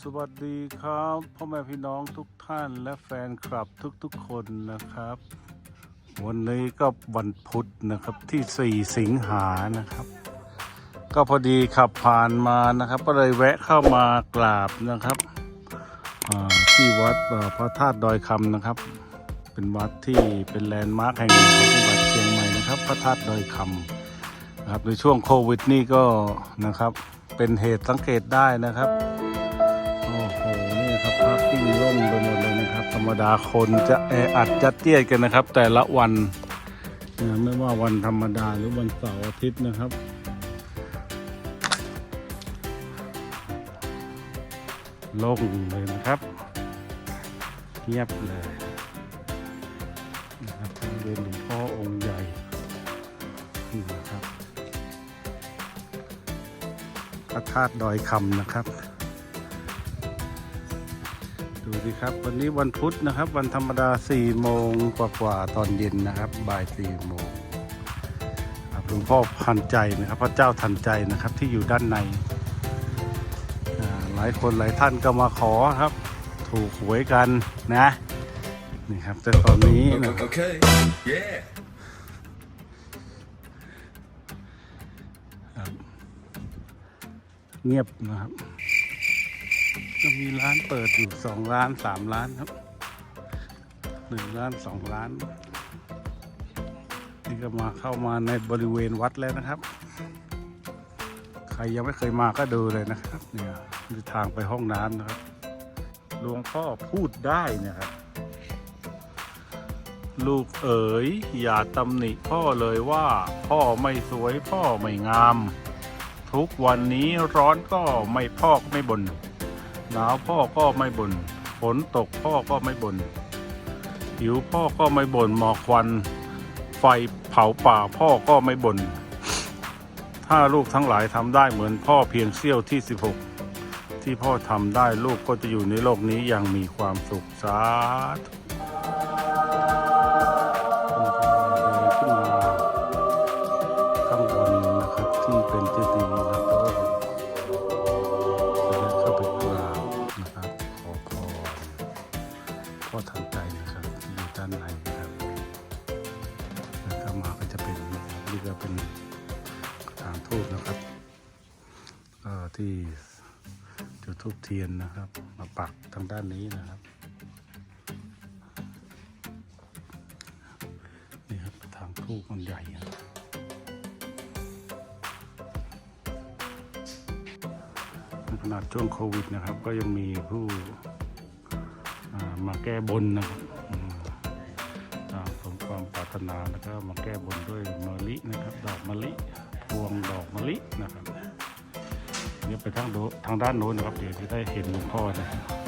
สวัสดีครับพ่อแม่พี่น้องทุกท่านและแฟนคลับทุกๆคนนะครับ วันนี้ก็วันพุธนะครับที่ 4 สิงหานะครับ ก็พอดีขับผ่านมานะครับ ก็เลยแวะเข้ามากราบนะครับที่วัดพระธาตุดอยคำนะครับ เป็นวัดที่เป็นแลนด์มาร์คแห่งหนึ่งของจังหวัดเชียงใหม่นะครับ พระธาตุดอยคำนะครับในช่วงโควิดนี่ก็นะครับเป็นเหตุสังเกตได้นะครับ ครับพาร์กิ้งโล่งไปหมดเลยนะครับ ธรรมดาคนจะแออัดจัดเตี้ยดกันนะครับ แต่ละวันนะไม่ว่าวันธรรมดาหรือวันเสาร์อาทิตย์นะครับโล่งเลยนะครับเงียบเลยนะครับเรียนหลวงพ่อองค์ใหญ่นี่นะครับพระธาตุดอยคำนะครับ ดูดิครับ วันนี้วันพุธนะครับ วันธรรมดา4โมงกว่าๆตอนเย็นนะครับ บ่าย4โมงครับหลวงพ่อทันใจนะครับ พระเจ้าทันใจนะครับที่อยู่ด้านในอ่าหลายคนหลายท่านก็มาขอครับ ถูกหวยกันนะนี่ครับแต่ตอนนี้นะ Okay. Yeah. เงียบนะครับ ก็มีร้านเปิดอยู่สองร้านสามร้านครับหนึ่งร้านสองร้าน นี่ก็มาเข้ามาในบริเวณวัดแล้วนะครับ ใครยังไม่เคยมาก็ดูเลยนะครับ เนี่ยคือทางไปห้องน้ำนะครับหลวงพ่อพูดได้เนะครับ ลูกเอ๋ยอย่าตำหนิพ่อเลยว่าพ่อไม่สวยพ่อไม่งาม ทุกวันนี้ร้อนก็ไม่พอก็ไม่บน่น หนาวพ่อก็ไม่บน่นฝนตกพ่อก็ไม่บน่นหิวพ่อก็ไม่บ่นหมอกควัน ไฟเผาป่าพ่อก็ไม่บน่นถ้าลูกทั้งหลายทำได้เหมือนพ่อเพียงเสี้ยวที่ 16 ที่พ่อทำได้ลูกก็จะอยู่ในโลกนี้อย่างมีความสุขสาธุ พ่อทันใจนะครับที่อยู่ด้านในนะครับแล้วก็มาก็จะเป็นนะครับนี่ก็เป็นกระถางทูบนะครับก็ที่จุดทูบเทียนนะครับ มาปักทางด้านนี้นะครับนี่ครับกระถางทูบมันใหญ่ครับขนาดช่วงโควิดนะครับ ก็ยังมีผู้ มาแก้บนนะครับตามสมความปรารถนาแล้วก็มาแก้บนด้วยมะลินะครับ ดอกมะลิพวงดอกมะลินะครับเนี่ยไปทางโดทางด้านโน้นนะครับเดี๋ยวจะได้เห็นหลวงพ่อนะครับ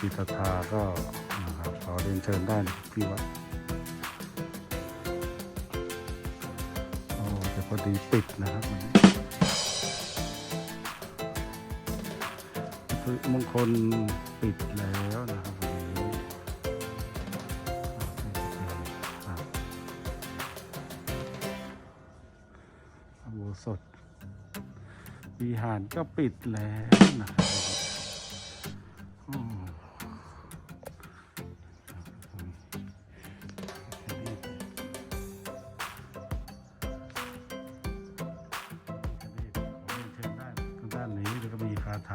จิตศรัทธาก็นะครับขอเรียนเชิญได้นะครับที่วัดโอ้แต่พอดีปิดนะครับวันนี้คือมงคลปิดแล้วนะครับวันนี้ครับอุโบสถวิหารก็ปิดแล้วนะครับ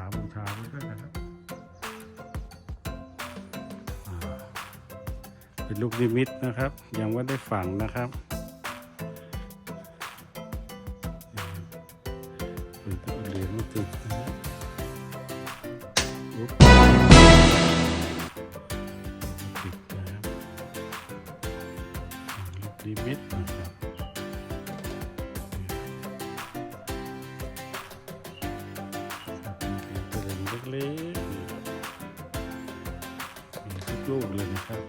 าบูชาด้วยนะครับเป็นลูกนิมิตนะครับ ยังไม่ได้ฝังนะครับเป็นตัวเหรียญมาติดนะฮะอุ๊บติดนะครับลูกนิมิตนะครับ เล็กๆมีทุกลูกเลยนะครับ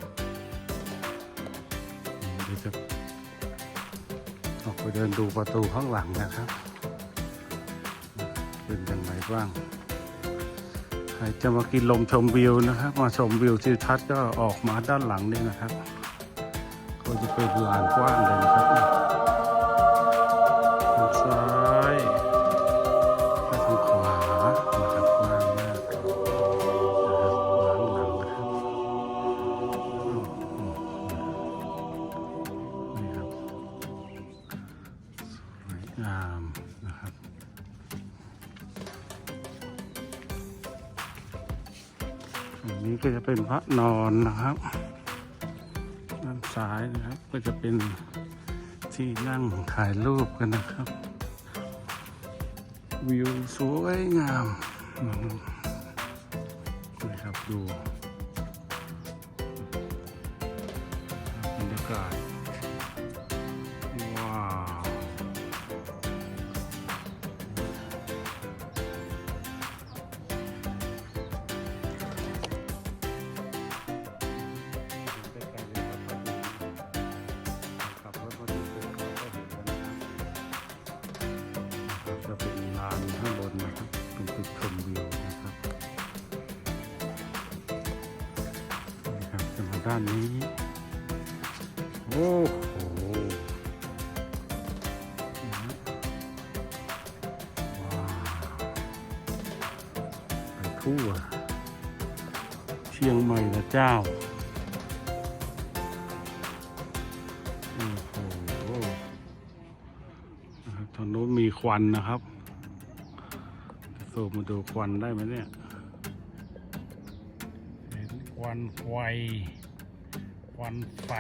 ดี๋ยวจะออกไปเดินดูประตูข้างหลังนะครับ เป็นยังไงบ้างใครจะมากินลมชมวิวนะครับ มาชมวิวทิวทัศน์ก็ออกมาด้านหลังนี่นะครับ ก็จะเป็นลานกว้างเลยนะครับ งามนะครับอันนี้ก็จะเป็นพระนอนนะครับ ด้านซ้ายนะครับก็จะเป็นที่นั่งถ่ายรูปกันนะครับ วิวสวยงามนะครับนี่ครับดูบรรยากาศ ด้านนี้ โอ้โหว้าวไปทั่ว เชียงใหม่นะเจ้าโอ้โหนะครับทางโน้นมีควันนะครับจะสูบมาดูควันได้ไหมเนี่ย ควันไฟควันไฟ